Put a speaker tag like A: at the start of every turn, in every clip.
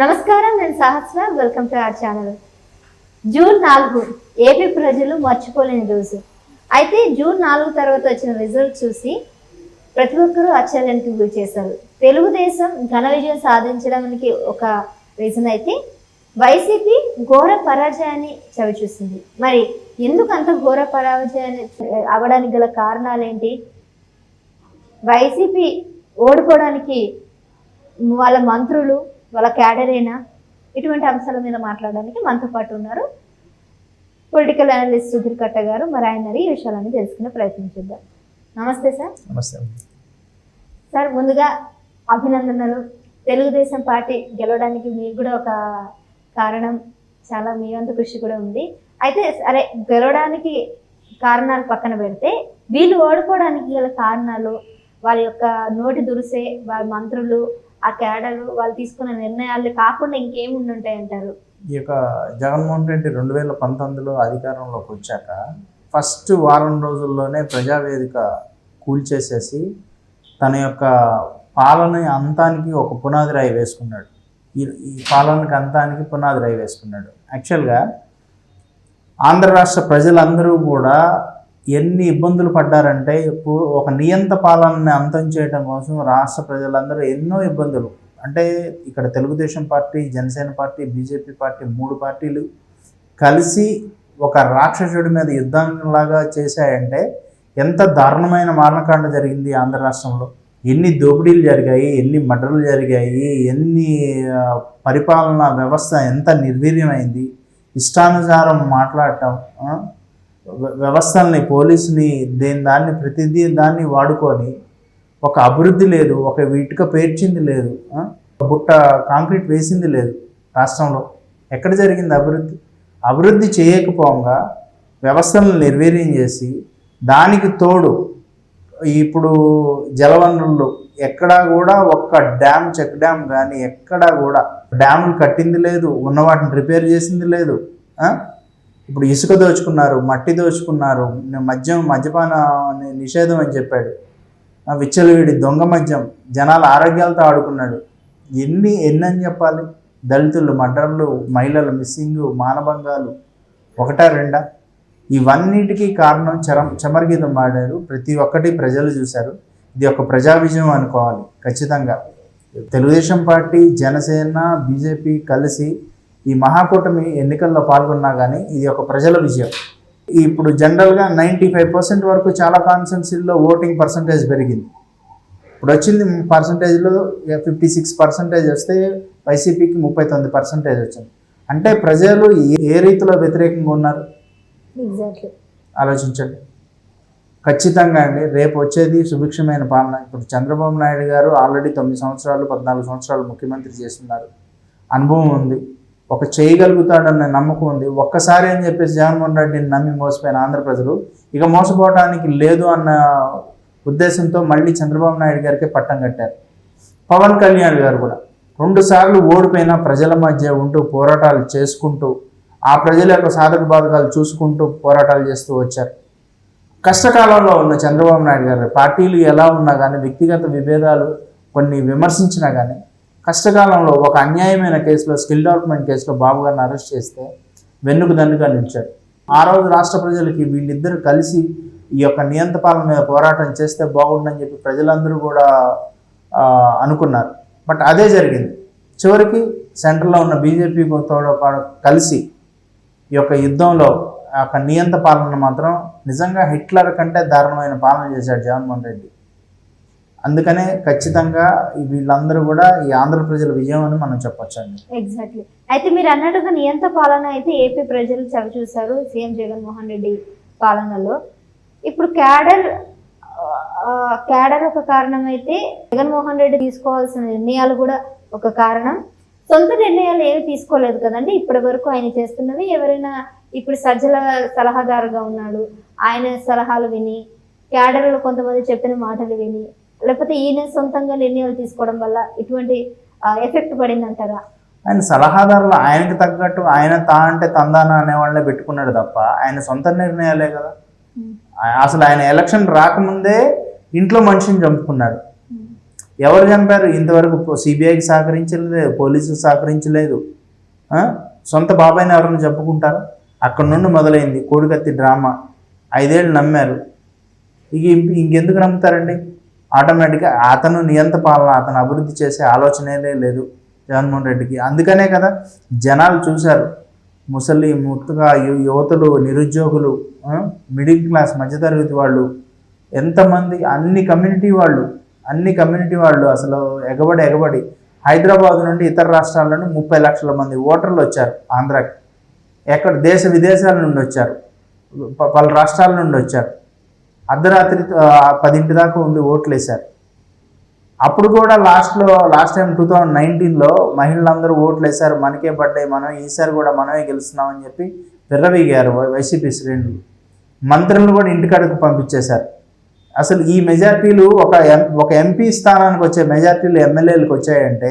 A: నమస్కారం నేను Sahasra. Welcome to our channel June నాలుగు ఏపీ ప్రజలు మర్చిపోలేని రోజు. అయితే జూన్ నాలుగు తర్వాత వచ్చిన రిజల్ట్ చూసి ప్రతి ఒక్కరూ ఆశ్చర్యానికి గురి చేశారు. తెలుగుదేశం ఘన విజయం సాధించడానికి ఒక రీజన్ అయితే వైసీపీ ఘోర పరాజయాన్ని చవిచూసింది. మరి ఎందుకు అంత ఘోర పరాజయాన్ని అవడానికి గల కారణాలు ఏంటి వైసీపీ ఓడిపోవడానికి వాళ్ళ మంత్రులు వాళ్ళ క్యాడరేనా ఇటువంటి అంశాల మీద మాట్లాడడానికి మనతో పాటు ఉన్నారు. పొలిటికల్ అనలిస్ట్ సుధీర్ కట్ట గారు మరి ఆయన ఈ విషయాలన్నీ తెలుసుకునే ప్రయత్నం చేద్దాం. నమస్తే సార్.
B: నమస్తే
A: సార్ ముందుగా అభినందనలు. తెలుగుదేశం పార్టీ గెలవడానికి మీకు కూడా ఒక కారణం చాలా మీ వంతు కృషి కూడా ఉంది. అయితే సరే గెలవడానికి కారణాలు పక్కన పెడితే వీళ్ళు ఓడిపోవడానికి గల కారణాలు వాళ్ళ యొక్క నోటి దురుసే వాళ్ళ మంత్రులు ఆ కేడలు వాళ్ళు తీసుకున్న నిర్ణయాలు కాకుండా ఇంకేమి ఉంటాయి అంటారు?
B: ఈ యొక్క జగన్మోహన్ రెడ్డి రెండు వేల పంతొమ్మిదిలో అధికారంలోకి వచ్చాక ఫస్ట్ వారం రోజుల్లోనే ప్రజావేదిక కూల్చేసేసి తన యొక్క పాలన అంతానికి ఒక పునాది రాయి వేసుకున్నాడు. ఈ ఈ పాలనకి అంతానికి పునాది రాయి వేసుకున్నాడు. యాక్చువల్గా ఆంధ్ర రాష్ట్ర ప్రజలందరూ కూడా ఎన్ని ఇబ్బందులు పడ్డారంటే ఇప్పుడు ఒక నియంత పాలనని అంతం చేయడం కోసం రాష్ట్ర ప్రజలందరూ ఎన్నో ఇబ్బందులు. అంటే ఇక్కడ Telugu Desam party Janasena party BJP party మూడు పార్టీలు కలిసి ఒక రాక్షసుడి మీద యుద్ధంలాగా చేశాయంటే ఎంత దారుణమైన మారణకాండ జరిగింది ఆంధ్ర రాష్ట్రంలో. ఎన్ని దోపిడీలు జరిగాయి ఎన్ని మర్డర్లు జరిగాయి ఎన్ని పరిపాలన వ్యవస్థ ఎంత నిర్వీర్యమైంది. ఇష్టానుసారం మాట్లాడటం వ్యవస్థల్ని పోలీసుని దేని దాన్ని ప్రతిదీ దాన్ని వాడుకొని ఒక అభివృద్ధి లేదు ఒక వీటిక పేర్చింది లేదు ఒక బుట్ట కాంక్రీట్ వేసింది లేదు రాష్ట్రంలో. ఎక్కడ జరిగింది అభివృద్ధి? అభివృద్ధి చేయకపోగా వ్యవస్థలను నిర్వీర్యం చేసి దానికి తోడు ఇప్పుడు జలవనరులు ఎక్కడా కూడా ఒక్క డ్యామ్ చెక్ డ్యామ్ కానీ ఎక్కడా కూడా డ్యాములు కట్టింది లేదు ఉన్న వాటిని రిపేర్ చేసింది లేదు ఇప్పుడు ఇసుక దోచుకున్నారు మట్టి దోచుకున్నారు మద్యం మద్యపాన నిషేధం అని చెప్పాడు. ఆ విచ్చలవిడి దొంగ మద్యం జనాల ఆరోగ్యాలతో ఆడుకున్నాడు. ఎన్ని ఎన్ని అని చెప్పాలి? దళితులు మర్డర్లు మహిళలు మిస్సింగ్ మానభంగాలు ఒకటా రెండా? ఇవన్నిటికీ కారణం చరం చమరగీతం పాడారు ప్రతి ఒక్కటి ప్రజలు చూశారు. ఇది ఒక ప్రజా విజయం అనుకోవాలి ఖచ్చితంగా. తెలుగుదేశం పార్టీ జనసేన బీజేపీ కలిసి ఈ మహాకూటమి ఎన్నికల్లో పాల్గొన్నా కానీ ఇది ఒక ప్రజల విజయం. ఇప్పుడు జనరల్గా నైంటీ ఫైవ్ పర్సెంట్ వరకు చాలా కాన్స్టెన్సీల్లో ఓటింగ్ పర్సంటేజ్ పెరిగింది. ఇప్పుడు వచ్చింది పర్సంటేజ్లో ఫిఫ్టీ సిక్స్ పర్సెంటేజ్ వస్తే వైసీపీకి ముప్పై తొమ్మిది పర్సెంటేజ్ వచ్చింది. అంటే ప్రజలు ఏ- రీతిలో వ్యతిరేకంగా ఉన్నారు? ఆలోచించండి. ఖచ్చితంగా అండి. రేపు వచ్చేది సుభిక్షమైన పాలన. ఇప్పుడు చంద్రబాబు నాయుడు గారు ఆల్రెడీ తొమ్మిది సంవత్సరాలు పద్నాలుగు సంవత్సరాలు ముఖ్యమంత్రి చేస్తున్నారు. అనుభవం ఉంది. ఒక చేయగలుగుతాడన్న నమ్మకం ఉంది. ఒక్కసారి అని చెప్పేసి జగన్మోహన్ రెడ్డిని నమ్మి మోసపోయిన ఆంధ్ర ప్రజలు ఇక మోసపోవడానికి లేదు అన్న ఉద్దేశంతో మళ్ళీ చంద్రబాబు నాయుడు గారికి పట్టం కట్టారు. పవన్ కళ్యాణ్ గారు కూడా రెండుసార్లు ఓడిపోయిన ప్రజల మధ్య ఉంటూ పోరాటాలు చేసుకుంటూ ఆ ప్రజల యొక్క సాధక బాధకాలు చూసుకుంటూ పోరాటాలు చేస్తూ వచ్చారు. కష్టకాలంలో ఉన్న చంద్రబాబు నాయుడు గారు పార్టీలు ఎలా ఉన్నా కానీ వ్యక్తిగత విభేదాలు కొన్ని విమర్శించినా కానీ కష్టకాలంలో ఒక అన్యాయమైన కేసులో స్కిల్ డెవలప్మెంట్ కేసులో బాబు గారిని అరెస్ట్ చేస్తే వెన్నుకు దన్నుగా నిలిచాడు. ఆ రోజు రాష్ట్ర ప్రజలకి వీళ్ళిద్దరూ కలిసి ఈ యొక్క నియంత పాలన మీద పోరాటం చేస్తే బాగుండని చెప్పి ప్రజలందరూ కూడా అనుకున్నారు. బట్ అదే జరిగింది. చివరికి సెంటర్లో ఉన్న బీజేపీ తోడు కలిసి ఈ యొక్క యుద్ధంలో ఆ యొక్క నియంత పాలన మాత్రం నిజంగా హిట్లర్ కంటే దారుణమైన పాలన చేశాడు జగన్మోహన్ రెడ్డి. అందుకనే ఖచ్చితంగా వీళ్ళందరూ కూడా ఈ ఆంధ్ర ప్రజల విజయం అని మనం చెప్పొచ్చండి.
A: ఎగ్జాక్ట్లీ అయితే మీరు అన్నట్టుగా నియంత పాలన అయితే ఏపీ ప్రజలు చవి చూశారు సీఎం జగన్మోహన్ రెడ్డి పాలనలో? ఇప్పుడు క్యాడర్ క్యాడర్ ఒక కారణం అయితే జగన్మోహన్ రెడ్డి తీసుకోవాల్సిన నిర్ణయాలు కూడా ఒక కారణం. సొంత నిర్ణయాలు ఏమి తీసుకోలేదు కదండి? ఇప్పటి వరకు ఆయన చేస్తున్నవి ఎవరైనా ఇప్పుడు సజ్జల సలహాదారుగా ఉన్నాడు. ఆయన సలహాలు విని క్యాడర్లు కొంతమంది చెప్పిన మాటలు విని లేకపోతే ఈయన సొంతంగా నిర్ణయాలు తీసుకోవడం వల్ల ఇటువంటి ఎఫెక్ట్ పడిందంటారా
B: ఆయన సలహాదారులు ఆయనకి తగ్గట్టు ఆయన తా అంటే తందాన అనేవాళ్ళనే పెట్టుకున్నాడు తప్ప ఆయన సొంత నిర్ణయాలే కదా. అసలు ఆయన ఎలక్షన్ రాకముందే ఇంట్లో మనిషిని చంపుకున్నాడు. ఎవరు చంపారు? ఇంతవరకు సిబిఐకి సహకరించలేదు పోలీసులు సహకరించలేదు? సొంత బాబాయిని ఎవరైనా చెప్పుకుంటారు అక్కడ నుండి మొదలైంది కోడికత్తి డ్రామా. ఐదేళ్ళు నమ్మారు. ఇంక- ఇంకెందుకు నమ్ముతారండి? ఆటోమేటిక్గా అతను నియంత పాలన అతను అభివృద్ధి చేసే ఆలోచనే లేదు జగన్మోహన్ రెడ్డికి. అందుకనే కదా జనాలు చూశారు. ముసలి ముత్తుగా యువతులు నిరుద్యోగులు మిడిల్ క్లాస్ మధ్యతరగతి వాళ్ళు ఎంతమంది అన్ని కమ్యూనిటీ వాళ్ళు అన్ని కమ్యూనిటీ వాళ్ళు అసలు ఎగబడి ఎగబడి హైదరాబాద్ నుండి ఇతర రాష్ట్రాల నుండి ముప్పై లక్షల మంది ఓటర్లు వచ్చారు ఆంధ్రాకి. ఎక్కడ దేశ విదేశాల నుండి వచ్చారు. ప- పలు రాష్ట్రాల నుండి వచ్చారు. అర్ధరాత్రి పదింటి దాకా ఉండి ఓట్లు వేశారు అప్పుడు కూడా లాస్ట్లో లాస్ట్ టైం టూ థౌజండ్ నైన్టీన్లో మహిళలందరూ ఓట్లు వేశారు మనకే పడ్డాయి మనం ఈసారి కూడా మనమే గెలుస్తున్నామని చెప్పి విర్రవీగారు వైసీపీ శ్రేణులు. మంత్రులను కూడా ఇంటికాడకు పంపించేశారు. అసలు ఈ మెజార్టీలు ఒక ఎం ఒక ఎంపీ స్థానానికి వచ్చే మెజార్టీలు ఎమ్మెల్యేలకు వచ్చాయంటే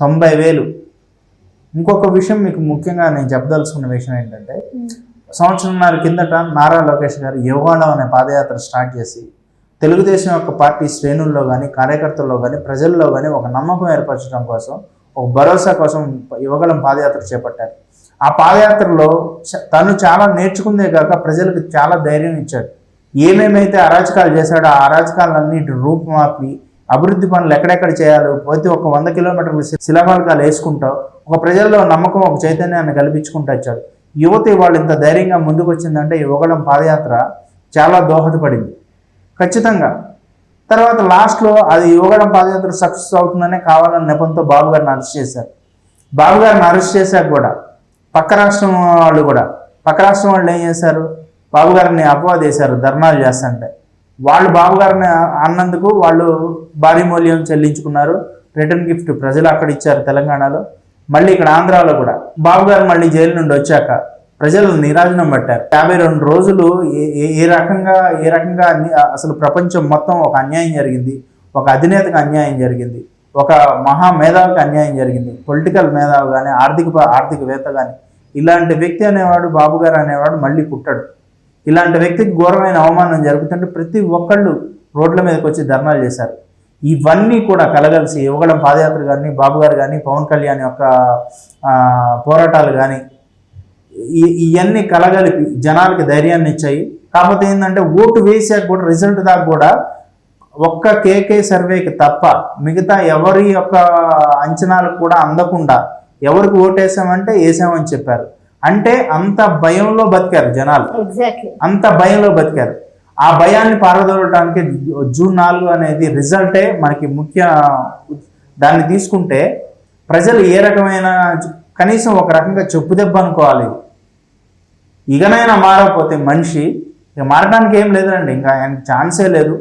B: తొంభై వేలు. ఇంకొక విషయం మీకు ముఖ్యంగా నేను చెప్పదలుచుకున్న విషయం ఏంటంటే సంవత్సరంన్నర కిందట నారా లోకేష్ గారు యోగాలో అనే పాదయాత్ర స్టార్ట్ చేసి తెలుగుదేశం యొక్క పార్టీ శ్రేణుల్లో కానీ కార్యకర్తల్లో కానీ ప్రజల్లో కానీ ఒక నమ్మకం ఏర్పరచడం కోసం ఒక భరోసా కోసం యువగలం పాదయాత్ర చేపట్టారు. ఆ పాదయాత్రలో తను చాలా నేర్చుకుందే కాక ప్రజలకు చాలా ధైర్యం ఇచ్చాడు. ఏమేమైతే అరాచకాలు చేశాడో ఆ అరాచకాలన్నిటి రూపుమాపి అభివృద్ధి పనులు ఎక్కడెక్కడ చేయాలో ప్రతి ఒక్క వంద కిలోమీటర్ల శిలాఫలకాలు వేసుకుంటూ ఒక ప్రజల్లో నమ్మకం ఒక చైతన్యాన్ని కల్పించుకుంటూ వచ్చాడు. యువతి వాళ్ళు ఇంత ధైర్యంగా ముందుకు వచ్చిందంటే ఈ యువగలం పాదయాత్ర చాలా దోహదపడింది. ఖచ్చితంగా. తర్వాత లాస్ట్లో అది యువగడం పాదయాత్ర సక్సెస్ అవుతుందనే కావాలని నెపంతో బాబు గారిని అరెస్ట్ చేశారు. బాబు గారిని అరెస్ట్ చేశాక కూడా పక్క రాష్ట్రం వాళ్ళు కూడా పక్క రాష్ట్రం వాళ్ళు ఏం చేశారు? బాబు గారిని అపవాదు ధర్నాలు చేస్తుంటే. వాళ్ళు బాబు గారిని అన్నందుకు వాళ్ళు భారీ మూల్యం చెల్లించుకున్నారు. రిటర్న్ గిఫ్ట్ ప్రజలు అక్కడ ఇచ్చారు తెలంగాణలో. మళ్ళీ ఇక్కడ ఆంధ్రాలో కూడా. బాబు గారు మళ్ళీ జైలు నుండి వచ్చాక ప్రజలు నిరాజనం పట్టారు. యాభై రెండు రోజులు ఏ- ఏ- రకంగా ఏ రకంగా అన్ని- అసలు ప్రపంచం మొత్తం ఒక అన్యాయం జరిగింది. ఒక అధినేతకు అన్యాయం జరిగింది. ఒక మహా మేధావికి అన్యాయం జరిగింది. పొలిటికల్ మేధావి కానీ ఆర్థిక ఆర్థికవేత్త కానీ ఇలాంటి వ్యక్తి అనేవాడు బాబు గారు అనేవాడు మళ్ళీ పుట్టాడు. ఇలాంటి వ్యక్తికి ఘోరమైన అవమానం జరుగుతుంటే ప్రతి ఒక్కళ్ళు రోడ్ల మీదకి వచ్చి ధర్నాలు చేశారు. ఇవన్నీ కూడా కలగలిసి యువగడం పాదయాత్ర కానీ బాబు గారు కానీ పవన్ కళ్యాణ్ యొక్క పోరాటాలు కానీ ఇవన్నీ కలగలిపి జనాలకి ధైర్యాన్ని ఇచ్చాయి. కాకపోతే ఏంటంటే ఓటు వేసాక కూడా రిజల్ట్ దాకా కూడా ఒక్క కేకే సర్వేకి తప్ప మిగతా ఎవరి యొక్క అంచనాలకు కూడా అందకుండా ఎవరికి ఓటేసామంటే వేసామని చెప్పారు. అంటే అంత భయంలో బతికారు జనాలు. అంత భయంలో బతికారు. ఆ భయాన్ని పారదోలటానికి జూన్ నాలుగు అనేది రిజల్టే మనకి ముఖ్య దాన్ని తీసుకుంటే ప్రజలు ఏ రకమైన కనీసం ఒక రకంగా చెప్పు దెబ్బ అనుకోవాలి. ఇకనైనా మారకపోతే మనిషి ఇక మారడానికి ఏం లేదండి ఇంకా ఆయనకి ఛాన్సే లేదు.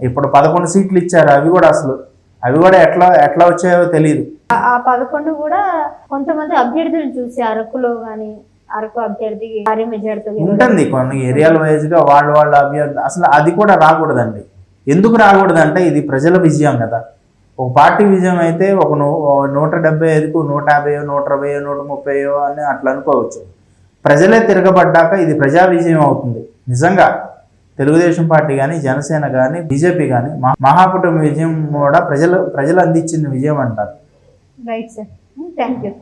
B: ఇప్పుడు పదకొండు సీట్లు ఇచ్చారు అవి కూడా అసలు అవి కూడా ఎట్లా ఎట్లా వచ్చాయో తెలియదు
A: ఆ- ఆ పదకొండు కూడా కొంతమంది అభ్యర్థులు చూసి అరకులో గాని అరకు అభ్యర్థి.
B: ఉంటుంది కొన్ని ఏరియాల వైజ్గా వాళ్ళ వాళ్ళ అభ్యర్థి అసలు అది కూడా రాకూడదండి. ఎందుకు రాకూడదంటే ఇది ప్రజల విజయం కదా. ఒక పార్టీ విజయం అయితే ఒక నూట డెబ్బై ఐదుకు నూట యాభైయో నూట ఇరవయో నూట ముప్పైయో అని అట్లా అనుకోవచ్చు. ప్రజలే తిరగబడ్డాక ఇది ప్రజా విజయం అవుతుంది. నిజంగా తెలుగుదేశం పార్టీ కానీ జనసేన కానీ బీజేపీ కానీ మహాకుటుంబ విజయం కూడా ప్రజలు ప్రజలు అందించిన విజయం అంటారు.
A: Right sir thank you